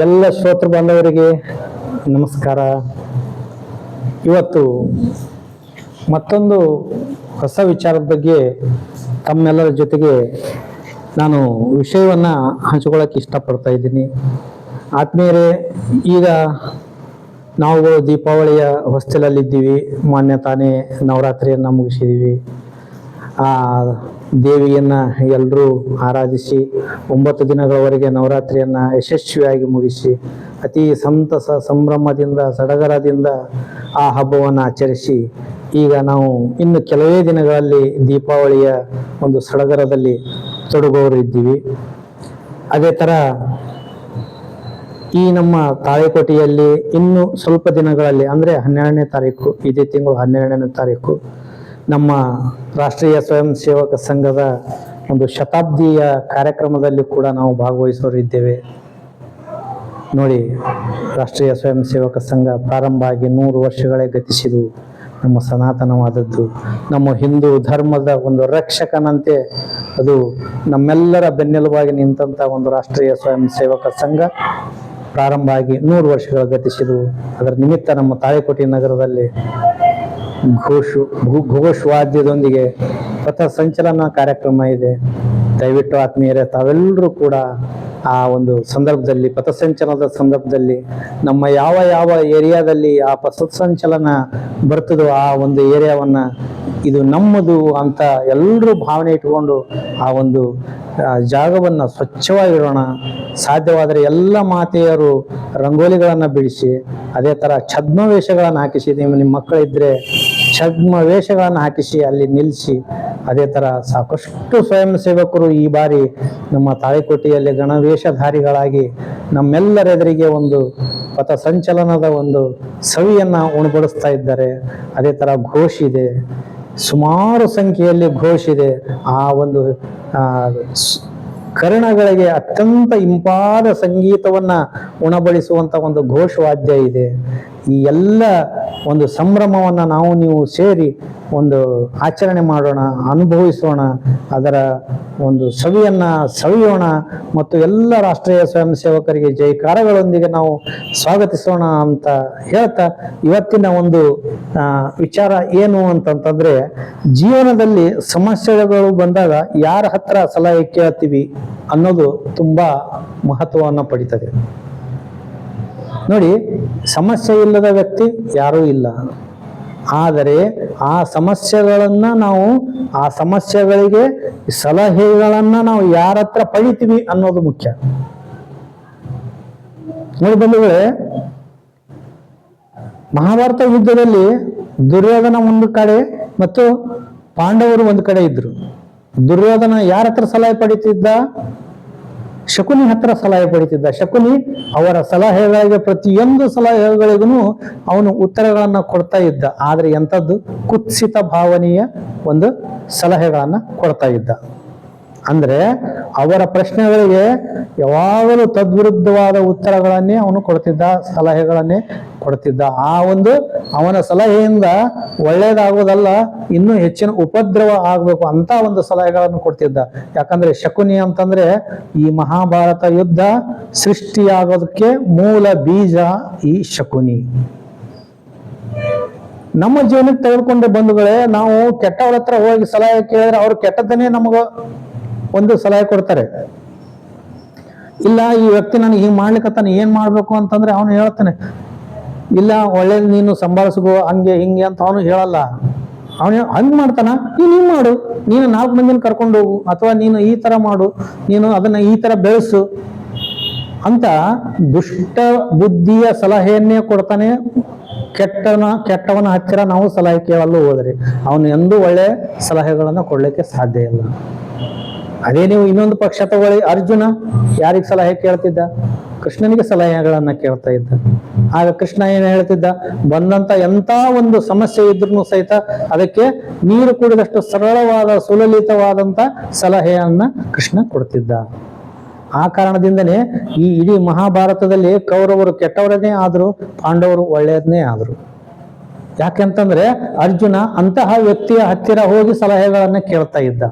ಎಲ್ಲ ಶ್ರೋತೃ ಬಾಂಧವರಿಗೆ ನಮಸ್ಕಾರ. ಇವತ್ತು ಮತ್ತೊಂದು ಹೊಸ ವಿಚಾರದ ಬಗ್ಗೆ ತಮ್ಮೆಲ್ಲರ ಜೊತೆಗೆ ನಾನು ವಿಷಯವನ್ನು ಹಂಚಿಕೊಳ್ಳೋಕೆ ಇಷ್ಟಪಡ್ತಾ ಇದ್ದೀನಿ. ಆತ್ಮೀಯರೇ, ಈಗ ನಾವುಗಳು ದೀಪಾವಳಿಯ ಹೊಸ್ತಿಲಲ್ಲಿದ್ದೀವಿ. ಮಾನ್ಯ ತಾನೇ ನವರಾತ್ರಿಯನ್ನು ಮುಗಿಸಿದ್ದೀವಿ. ದೇವಿಯನ್ನು ಎಲ್ಲರೂ ಆರಾಧಿಸಿ ಒಂಬತ್ತು ದಿನಗಳವರೆಗೆ ನವರಾತ್ರಿಯನ್ನು ಯಶಸ್ವಿಯಾಗಿ ಮುಗಿಸಿ ಅತಿ ಸಂತಸ ಸಂಭ್ರಮದಿಂದ ಸಡಗರದಿಂದ ಆ ಹಬ್ಬವನ್ನು ಆಚರಿಸಿ ಈಗ ನಾವು ಇನ್ನು ಕೆಲವೇ ದಿನಗಳಲ್ಲಿ ದೀಪಾವಳಿಯ ಒಂದು ಸಡಗರದಲ್ಲಿ ತೊಡಗೋರು ಇದ್ದೀವಿ. ಅದೇ ಥರ ಈ ನಮ್ಮ ತಾಳೆಕೋಟೆಯಲ್ಲಿ ಇನ್ನು ಸ್ವಲ್ಪ ದಿನಗಳಲ್ಲಿ ಅಂದರೆ ಹನ್ನೆರಡನೇ ತಾರೀಕು, ಇದೇ ತಿಂಗಳು ಹನ್ನೆರಡನೇ ತಾರೀಕು. ನಮ್ಮ ರಾಷ್ಟ್ರೀಯ ಸ್ವಯಂ ಸೇವಕ ಸಂಘದ ಒಂದು ಶತಾಬ್ದಿಯ ಕಾರ್ಯಕ್ರಮದಲ್ಲಿ ಕೂಡ ನಾವು ಭಾಗವಹಿಸೋರಿದ್ದೇವೆ. ನೋಡಿ, ರಾಷ್ಟ್ರೀಯ ಸ್ವಯಂ ಸೇವಕ ಸಂಘ ಪ್ರಾರಂಭ ಆಗಿ ನೂರು ವರ್ಷಗಳೇ ಗತಿಸಿದು, ನಮ್ಮ ಸನಾತನವಾದದ್ದು. ನಮ್ಮ ಹಿಂದೂ ಧರ್ಮದ ಒಂದು ರಕ್ಷಕನಂತೆ ಅದು ನಮ್ಮೆಲ್ಲರ ಬೆನ್ನೆಲುಬಾಗಿ ನಿಂತಹ ಒಂದು ರಾಷ್ಟ್ರೀಯ ಸ್ವಯಂ ಸೇವಕ ಸಂಘ ಪ್ರಾರಂಭ ಆಗಿ ನೂರು ವರ್ಷಗಳ ಗತಿಸಿದವು ಅದರ ನಿಮಿತ್ತ ನಮ್ಮ ತಾಳಿಕೋಟೆ ನಗರದಲ್ಲಿ ಘೋಷು ಘೋಷವಾದ್ಯದೊಂದಿಗೆ ಪಥ ಸಂಚಲನ ಕಾರ್ಯಕ್ರಮ ಇದೆ. ದಯವಿಟ್ಟು ಆತ್ಮೀಯರೇ, ತಾವೆಲ್ಲರೂ ಕೂಡ ಆ ಒಂದು ಸಂದರ್ಭದಲ್ಲಿ ಪಥಸಂಚಲನದ ಸಂದರ್ಭದಲ್ಲಿ, ನಮ್ಮ ಯಾವ ಯಾವ ಏರಿಯಾದಲ್ಲಿ ಆ ಪಥಸಂಚಲನ ಬರ್ತದೋ ಆ ಒಂದು ಏರಿಯಾವನ್ನ ಇದು ನಮ್ಮದು ಅಂತ ಎಲ್ಲರೂ ಭಾವನೆ ಇಟ್ಕೊಂಡು ಆ ಒಂದು ಜಾಗವನ್ನು ಸ್ವಚ್ಛವಾಗಿಡೋಣ. ಸಾಧ್ಯವಾದರೆ ಎಲ್ಲ ಮಾತೆಯರು ರಂಗೋಲಿಗಳನ್ನು ಬಿಡಿಸಿ, ಅದೇ ಥರ ಛದ್ಮ ವೇಷಗಳನ್ನು ಹಾಕಿಸಿ, ನಿಮ್ಮ ನಿಮ್ಮ ಮಕ್ಕಳಿದ್ದರೆ ಛದ್ಮ ವೇಷಗಳನ್ನು ಹಾಕಿಸಿ, ಅಲ್ಲಿ ನಿಲ್ಲಿಸಿ ಅದೇ ಥರ ಸಾಕಷ್ಟು ಸ್ವಯಂ ಸೇವಕರು ಈ ಬಾರಿ ನಮ್ಮ ತಾಳಿಕೋಟೆಯಲ್ಲಿ ಗಣವೇಷಧಾರಿಗಳಾಗಿ ನಮ್ಮೆಲ್ಲರೆದುರಿಗೆ ಒಂದು ಪಥ ಸಂಚಲನದ ಒಂದು ಸವಿಯನ್ನು ಉಣಬಡಿಸ್ತಾ ಇದ್ದಾರೆ. ಅದೇ ಥರ ಘೋಷ್ ಇದೆ. ಸುಮಾರು ಸಂಖ್ಯೆಯಲ್ಲಿ ಘೋಷಿದೆ ಆ ಒಂದು ಕರ್ಣಗಳಿಗೆ ಅತ್ಯಂತ ಇಂಪಾದ ಸಂಗೀತವನ್ನ ಉಣಬಡಿಸುವಂತ ಒಂದು ಘೋಷವಾದ್ಯ ಇದೆ. ಈ ಎಲ್ಲ ಒಂದು ಸಂಭ್ರಮವನ್ನು ನಾವು ನೀವು ಸೇರಿ ಒಂದು ಆಚರಣೆ ಮಾಡೋಣ, ಅನುಭವಿಸೋಣ, ಅದರ ಒಂದು ಸವಿಯನ್ನ ಸವಿಯೋಣ ಮತ್ತು ಎಲ್ಲ ರಾಷ್ಟ್ರೀಯ ಸ್ವಯಂ ಸೇವಕರಿಗೆ ಜೈಕಾರಗಳೊಂದಿಗೆ ನಾವು ಸ್ವಾಗತಿಸೋಣ ಅಂತ ಹೇಳ್ತಾ ಇವತ್ತಿನ ಒಂದು ವಿಚಾರ ಏನು ಅಂತಂತಂದರೆ ಜೀವನದಲ್ಲಿ ಸಮಸ್ಯೆಗಳು ಬಂದಾಗ ಯಾರ ಹತ್ರ ಸಲಹೆ ಕೇಳ್ತೀವಿ ಅನ್ನೋದು ತುಂಬಾ ಮಹತ್ವವನ್ನು ಪಡಿತದೆ. ನೋಡಿ, ಸಮಸ್ಯೆ ಇಲ್ಲದ ವ್ಯಕ್ತಿ ಯಾರೂ ಇಲ್ಲ. ಆದರೆ ಆ ಸಮಸ್ಯೆಗಳನ್ನ ನಾವು, ಆ ಸಮಸ್ಯೆಗಳಿಗೆ ಸಲಹೆಗಳನ್ನ ನಾವು ಯಾರ ಹತ್ರ ಪಡಿತೀವಿ ಅನ್ನೋದು ಮುಖ್ಯ. ನೋಡಿ ಬಂಧುಗಳೇ, ಮಹಾಭಾರತ ಯುದ್ಧದಲ್ಲಿ ದುರ್ಯೋಧನ ಒಂದು ಕಡೆ ಮತ್ತು ಪಾಂಡವರು ಒಂದು ಕಡೆ ಇದ್ರು. ದುರ್ಯೋಧನ ಯಾರ ಹತ್ರ ಸಲಹೆ ಪಡಿತಿದ್ದ? ಶಕುನಿ ಹತ್ರ ಸಲಹೆ ಪಡಿತಿದ್ದ. ಶಕುನಿ ಅವರ ಸಲಹೆಗಳಿಗೆ ಪ್ರತಿಯೊಂದು ಸಲಹೆಗಳಿಗೂ ಅವನು ಉತ್ತರಗಳನ್ನ ಕೊಡ್ತಾ ಇದ್ದ. ಆದ್ರೆ ಎಂಥದ್ದು? ಕುತ್ಸಿತ ಭಾವನೆಯ ಒಂದು ಸಲಹೆಗಳನ್ನ ಕೊಡ್ತಾ ಇದ್ದ. ಅಂದ್ರೆ ಅವರ ಪ್ರಶ್ನೆಗಳಿಗೆ ಯಾವಾಗಲೂ ತದ್ವಿರುದ್ಧವಾದ ಉತ್ತರಗಳನ್ನೇ ಅವನು ಕೊಡ್ತಿದ್ದ, ಸಲಹೆಗಳನ್ನೇ ಕೊಡ್ತಿದ್ದ. ಆ ಒಂದು ಅವನ ಸಲಹೆಯಿಂದ ಒಳ್ಳೇದಾಗೋದಲ್ಲ ಇನ್ನೂ ಹೆಚ್ಚಿನ ಉಪದ್ರವ ಆಗ್ಬೇಕು ಅಂತ ಒಂದು ಸಲಹೆಗಳನ್ನು ಕೊಡ್ತಿದ್ದ. ಯಾಕಂದ್ರೆ ಶಕುನಿ ಅಂತಂದ್ರೆ ಈ ಮಹಾಭಾರತ ಯುದ್ಧ ಸೃಷ್ಟಿಯಾಗೋದಕ್ಕೆ ಮೂಲ ಬೀಜ ಈ ಶಕುನಿ. ನಮ್ಮ ಜೀವನಕ್ಕೆ ತೆಗೆದುಕೊಂಡ ಬಂಧುಗಳೇ, ನಾವು ಕೆಟ್ಟವ್ರ ಹತ್ರ ಹೋಗಿ ಸಲಹೆ ಕೇಳಿದ್ರೆ ಅವ್ರು ಕೆಟ್ಟದ್ದನ್ನೇ ನಮಗ ಒಂದು ಸಲಹೆ ಕೊಡ್ತಾರೆ. ಇಲ್ಲ, ಈ ವ್ಯಕ್ತಿ ನನಗೆ ಹಿಂಗೆ ಮಾಡ್ಲಿಕ್ಕತ್ತಾನೆ ಏನ್ ಮಾಡ್ಬೇಕು ಅಂತಂದ್ರೆ ಅವನು ಹೇಳ್ತಾನೆ, ಇಲ್ಲ, ಒಳ್ಳೇದು ನೀನು ಸಂಭಾಳಿಸ್ಕೋ, ಹಂಗೆ ಹಿಂಗೆ ಅಂತ ಅವನು ಹೇಳಲ್ಲ. ಅವನು ಹಂಗ್ ಮಾಡ್ತಾನ, ನೀನು ಹಿಂಗ್ ಮಾಡು, ನೀನು ನಾಲ್ಕು ಮಂದಿನ ಕರ್ಕೊಂಡು ಹೋಗು, ಅಥವಾ ನೀನು ಈ ತರ ಮಾಡು, ನೀನು ಅದನ್ನ ಈ ತರ ಬೆಳೆಸು ಅಂತ ದುಷ್ಟ ಬುದ್ಧಿಯ ಸಲಹೆಯನ್ನೇ ಕೊಡ್ತಾನೆ. ಕೆಟ್ಟನ, ಕೆಟ್ಟವನ ಹತ್ತಿರ ನಾವು ಸಲಹೆ ಕೇಳಲು ಹೋದರೆ, ಅವನು ಎಂದೂ ಒಳ್ಳೆ ಸಲಹೆಗಳನ್ನು ಕೊಡಲಿಕ್ಕೆ ಸಾಧ್ಯ ಇಲ್ಲ. ಅದೇ ನೀವು ಇನ್ನೊಂದು ಪಕ್ಷ ತಗೊಳ್ಳಿ. ಅರ್ಜುನ ಯಾರಿಗೆ ಸಲಹೆ ಕೇಳ್ತಿದ್ದ? ಕೃಷ್ಣನಿಗೆ ಸಲಹೆಗಳನ್ನ ಕೇಳ್ತಾ ಇದ್ದ. ಆಗ ಕೃಷ್ಣ ಏನು ಹೇಳ್ತಿದ್ದ? ಬಂದಂತ ಎಂತ ಒಂದು ಸಮಸ್ಯೆ ಇದ್ರೂ ಸಹಿತ ಅದಕ್ಕೆ ನೀರು ಕುಡಿದಷ್ಟು ಸರಳವಾದ, ಸುಲಲಿತವಾದಂತ ಸಲಹೆಯನ್ನ ಕೃಷ್ಣ ಕೊಡ್ತಿದ್ದ. ಆ ಕಾರಣದಿಂದನೇ ಈ ಇಡೀ ಮಹಾಭಾರತದಲ್ಲಿ ಕೌರವರು ಕೆಟ್ಟವರನ್ನೇ ಆದ್ರು, ಪಾಂಡವರು ಒಳ್ಳೆಯದನ್ನೇ ಆದ್ರು. ಯಾಕೆಂತಂದ್ರೆ ಅರ್ಜುನ ಅಂತಹ ವ್ಯಕ್ತಿಯ ಹತ್ತಿರ ಹೋಗಿ ಸಲಹೆಗಳನ್ನ ಕೇಳ್ತಾ ಇದ್ದ.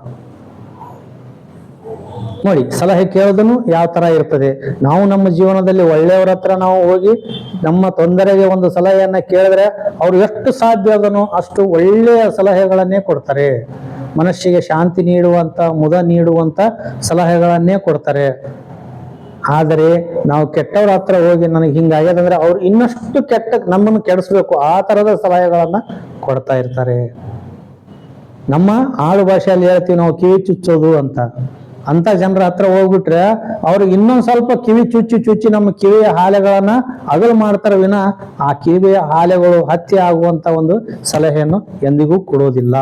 ನೋಡಿ, ಸಲಹೆ ಕೇಳೋದನ್ನು ಯಾವ ತರ ಇರ್ತದೆ? ನಾವು ನಮ್ಮ ಜೀವನದಲ್ಲಿ ಒಳ್ಳೆಯವರ ಹತ್ರ ನಾವು ಹೋಗಿ ನಮ್ಮ ತೊಂದರೆಗೆ ಒಂದು ಸಲಹೆಯನ್ನ ಕೇಳಿದ್ರೆ ಅವ್ರು ಎಷ್ಟು ಸಾಧ್ಯ ಅದನ್ನು ಅಷ್ಟು ಒಳ್ಳೆಯ ಸಲಹೆಗಳನ್ನೇ ಕೊಡ್ತಾರೆ. ಮನಸ್ಸಿಗೆ ಶಾಂತಿ ನೀಡುವಂತ, ಮುದ ನೀಡುವಂತ ಸಲಹೆಗಳನ್ನೇ ಕೊಡ್ತಾರೆ. ಆದರೆ ನಾವು ಕೆಟ್ಟವ್ರ ಹತ್ರ ಹೋಗಿ ನನಗೆ ಹಿಂಗಾಗ್ಯದಂದ್ರೆ ಅವ್ರು ಇನ್ನಷ್ಟು ಕೆಟ್ಟ ನಮ್ಮನ್ನು ಕೆಡಿಸ್ಬೇಕು, ಆ ತರದ ಸಲಹೆಗಳನ್ನ ಕೊಡ್ತಾ ಇರ್ತಾರೆ. ನಮ್ಮ ಆಡು ಭಾಷೆಯಲ್ಲಿ ಹೇಳ್ತೀವಿ, ನಾವು ಕಿವಿ ಚುಚ್ಚೋದು ಅಂತ. ಅಂತ ಜನರ ಹತ್ರ ಹೋಗ್ಬಿಟ್ರೆ ಅವ್ರಿಗೆ ಇನ್ನೊಂದು ಸ್ವಲ್ಪ ಕಿವಿ ಚುಚ್ಚಿ ಚುಚ್ಚಿ ನಮ್ಮ ಕಿವಿಯ ಹಾಲೆಗಳನ್ನ ಅಗಲು ಮಾಡ್ತಾರೆ ವಿನ ಆ ಕಿವಿಯ ಹಾಲೆಗಳು ಹತ್ಯೆ ಆಗುವಂತ ಒಂದು ಸಲಹೆಯನ್ನು ಎಂದಿಗೂ ಕೊಡೋದಿಲ್ಲ.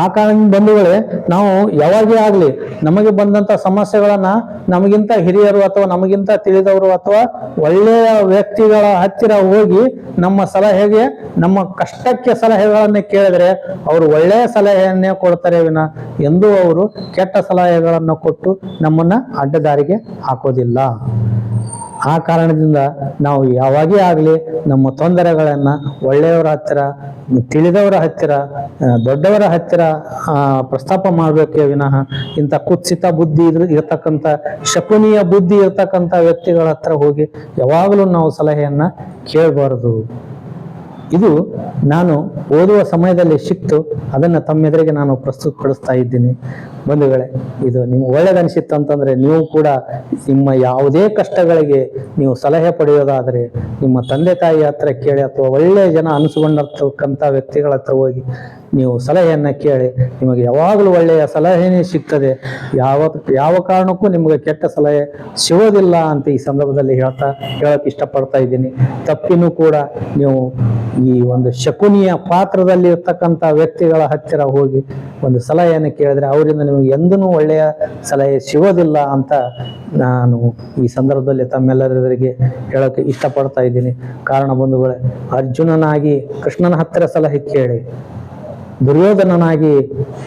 ಆ ಕಾರಣ ಬಂಧುಗಳೇ, ನಾವು ಯಾವಾಗೇ ಆಗಲಿ ನಮಗೆ ಬಂದಂತ ಸಮಸ್ಯೆಗಳನ್ನ ನಮಗಿಂತ ಹಿರಿಯರು ಅಥವಾ ನಮಗಿಂತ ತಿಳಿದವರು ಅಥವಾ ಒಳ್ಳೆಯ ವ್ಯಕ್ತಿಗಳ ಹತ್ತಿರ ಹೋಗಿ ನಮ್ಮ ಸಲಹೆಗೆ, ನಮ್ಮ ಕಷ್ಟಕ್ಕೆ ಸಲಹೆಗಳನ್ನು ಕೇಳಿದ್ರೆ ಅವರು ಒಳ್ಳೆಯ ಸಲಹೆಯನ್ನೇ ಕೊಡ್ತಾರೆ ವಿನ ಎಂದೂ ಅವರು ಕೆಟ್ಟ ಸಲಹೆಗಳನ್ನು ಕೊಟ್ಟು ನಮ್ಮನ್ನ ಅಡ್ಡದಾರಿಗೆ ಹಾಕೋದಿಲ್ಲ. ಆ ಕಾರಣದಿಂದ ನಾವು ಯಾವಾಗೇ ಆಗಲಿ ನಮ್ಮ ತೊಂದರೆಗಳನ್ನು ಒಳ್ಳೆಯವರ ಹತ್ತಿರ, ತಿಳಿದವರ ಹತ್ತಿರ ದೊಡ್ಡವರ ಹತ್ತಿರ ಪ್ರಸ್ತಾಪ ಮಾಡಬೇಕೇ ವಿನಃ ಇಂಥ ಕುತ್ಸಿತ ಬುದ್ಧಿ ಇದ್ರ ಇರತಕ್ಕಂಥ ಶಕುನಿಯ ಬುದ್ಧಿ ಇರತಕ್ಕಂಥ ವ್ಯಕ್ತಿಗಳ ಹತ್ರ ಹೋಗಿ ಯಾವಾಗಲೂ ನಾವು ಸಲಹೆಯನ್ನು ಕೇಳಬಾರದು. ಇದು ನಾನು ಓದುವ ಸಮಯದಲ್ಲಿ ಸಿಕ್ತು, ಅದನ್ನು ತಮ್ಮೆದುರಿಗೆ ನಾನು ಪ್ರಸ್ತುತಪಡಿಸ್ತಾ ಇದ್ದೀನಿ. ಬಂಧುಗಳೇ, ಇದು ನಿಮ್ಗೆ ಒಳ್ಳೇದನಿಸಿತ್ತು ಅಂತಂದರೆ ನೀವು ಕೂಡ ನಿಮ್ಮ ಯಾವುದೇ ಕಷ್ಟಗಳಿಗೆ ನೀವು ಸಲಹೆ ಪಡೆಯೋದಾದರೆ ನಿಮ್ಮ ತಂದೆ ತಾಯಿ ಹತ್ರ ಕೇಳಿ ಅಥವಾ ಒಳ್ಳೆಯ ಜನ ಅನಿಸ್ಕೊಂಡಿರ್ತಕ್ಕಂಥ ವ್ಯಕ್ತಿಗಳ ಹತ್ರ ಹೋಗಿ ನೀವು ಸಲಹೆಯನ್ನು ಕೇಳಿ, ನಿಮಗೆ ಯಾವಾಗಲೂ ಒಳ್ಳೆಯ ಸಲಹೆನೇ ಸಿಗ್ತದೆ. ಯಾವ ಯಾವ ಕಾರಣಕ್ಕೂ ನಿಮಗೆ ಕೆಟ್ಟ ಸಲಹೆ ಸಿಗೋದಿಲ್ಲ ಅಂತ ಈ ಸಂದರ್ಭದಲ್ಲಿ ಹೇಳ್ತಾ, ಹೇಳಕ್ ಇಷ್ಟಪಡ್ತಾ ಇದ್ದೀನಿ. ತಪ್ಪಿನೂ ಕೂಡ ನೀವು ಈ ಒಂದು ಶಕುನಿಯ ಪಾತ್ರದಲ್ಲಿ ಇರ್ತಕ್ಕಂಥ ವ್ಯಕ್ತಿಗಳ ಹತ್ತಿರ ಹೋಗಿ ಒಂದು ಸಲಹೆಯನ್ನು ಕೇಳಿದ್ರೆ ಅವರಿಂದ ನಿಮಗೆ ಎಂದೂ ಒಳ್ಳೆಯ ಸಲಹೆ ಸಿಗೋದಿಲ್ಲ ಅಂತ ನಾನು ಈ ಸಂದರ್ಭದಲ್ಲಿ ತಮ್ಮೆಲ್ಲರಿಗೆ ಹೇಳೋಕೆ ಇಷ್ಟಪಡ್ತಾ ಇದ್ದೀನಿ. ಕಾರಣ ಬಂಧುಗಳೇ, ಅರ್ಜುನನಾಗಿ ಕೃಷ್ಣನ ಹತ್ತಿರ ಸಲಹೆ ಕೇಳಿ. ದುರ್ಯೋಧನನಾಗಿ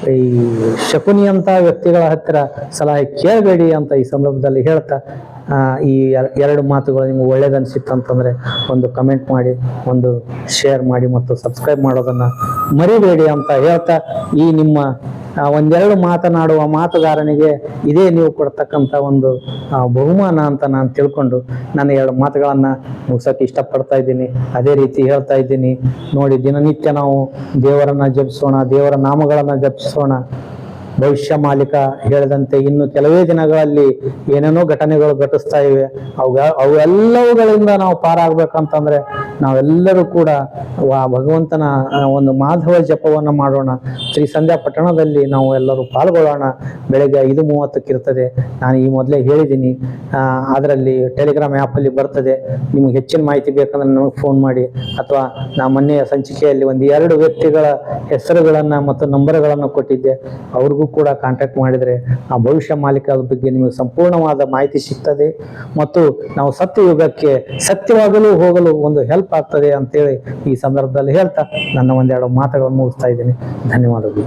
ಈ ಶಕುನಿಯಂತ ವ್ಯಕ್ತಿಗಳ ಹತ್ತಿರ ಸಲಹೆ ಕೇಳಬೇಡಿ ಅಂತ ಈ ಸಂದರ್ಭದಲ್ಲಿ ಹೇಳ್ತಾ ಈ ಎರ- ಎರಡು ಮಾತುಗಳು ನಿಮ್ಗೆ ಒಳ್ಳೇದನ್ಸಿತ್ತು ಅಂತಂದ್ರೆ ಒಂದು ಕಮೆಂಟ್ ಮಾಡಿ, ಒಂದು ಶೇರ್ ಮಾಡಿ ಮತ್ತು ಸಬ್ಸ್ಕ್ರೈಬ್ ಮಾಡೋದನ್ನ ಮರಿಬೇಡಿ ಅಂತ ಹೇಳ್ತಾ, ಈ ನಿಮ್ಮ ಒಂದೆರಡು ಮಾತನಾಡುವ ಮಾತುಗಾರನಿಗೆ ಇದೇ ನೀವು ಕೊಡ್ತಕ್ಕಂಥ ಒಂದು ಬಹುಮಾನ ಅಂತ ನಾನು ತಿಳ್ಕೊಂಡು ನಾನು ಎರಡು ಮಾತುಗಳನ್ನು ಮುಗಿಸೋಕೆ ಇಷ್ಟಪಡ್ತಾ ಇದ್ದೀನಿ. ಅದೇ ರೀತಿ ಹೇಳ್ತಾ ಇದ್ದೀನಿ. ನೋಡಿ, ದಿನನಿತ್ಯ ನಾವು ದೇವರನ್ನ ಜಪಿಸೋಣ, ದೇವರ ನಾಮಗಳನ್ನ ಜಪಿಸೋಣ. ಭವಿಷ್ಯ ಮಾಲೀಕ ಹೇಳಿದಂತೆ ಇನ್ನು ಕೆಲವೇ ದಿನಗಳಲ್ಲಿ ಏನೇನೋ ಘಟನೆಗಳು ಘಟಿಸ್ತಾ ಇವೆ. ಅವು ಅವೆಲ್ಲವುಗಳಿಂದ ನಾವು ಪಾರಾಗ್ಬೇಕಂತಂದ್ರೆ ನಾವೆಲ್ಲರೂ ಕೂಡ ಭಗವಂತನ ಒಂದು ಮಾಧವ ಜಪವನ್ನು ಮಾಡೋಣ. ಶ್ರೀ ಸಂಧ್ಯಾ ಪಟ್ಟಣದಲ್ಲಿ ನಾವು ಎಲ್ಲರೂ ಪಾಲ್ಗೊಳ್ಳೋಣ. ಬೆಳಗ್ಗೆ ಐದು ಮೂವತ್ತಕ್ಕಿರ್ತದೆ ನಾನು ಈ ಮೊದಲೇ ಹೇಳಿದ್ದೀನಿ. ಅದರಲ್ಲಿ ಟೆಲಿಗ್ರಾಮ್ ಆ್ಯಪಲ್ಲಿ ಬರ್ತದೆ. ನಿಮ್ಗೆ ಹೆಚ್ಚಿನ ಮಾಹಿತಿ ಬೇಕಂದ್ರೆ ನಮಗೆ ಫೋನ್ ಮಾಡಿ. ಅಥವಾ ನಾ ಮೊನ್ನೆಯ ಸಂಚಿಕೆಯಲ್ಲಿ ಒಂದು ಎರಡು ವ್ಯಕ್ತಿಗಳ ಹೆಸರುಗಳನ್ನು ಮತ್ತು ನಂಬರ್ಗಳನ್ನು ಕೊಟ್ಟಿದ್ದೆ. ಅವ್ರಿಗೂ ಕೂಡ ಕಾಂಟ್ಯಾಕ್ಟ್ ಮಾಡಿದರೆ ಆ ಭವಿಷ್ಯ ಮಾಲೀಕರ ಬಗ್ಗೆ ನಿಮಗೆ ಸಂಪೂರ್ಣವಾದ ಮಾಹಿತಿ ಸಿಗ್ತದೆ. ಮತ್ತು ನಾವು ಸತ್ಯಯುಗಕ್ಕೆ ಸತ್ಯವಾಗಲು ಹೋಗಲು ಒಂದು ಹೆಲ್ಪ್ ಆಗ್ತದೆ ಅಂತೇಳಿ ಈ ಸಂದರ್ಭದಲ್ಲಿ ಹೇಳ್ತಾ ನನ್ನ ಒಂದೆರಡು ಮಾತುಗಳನ್ನು ಮುಗಿಸ್ತಾ ಇದ್ದೀನಿ. ಧನ್ಯವಾದಗಳು.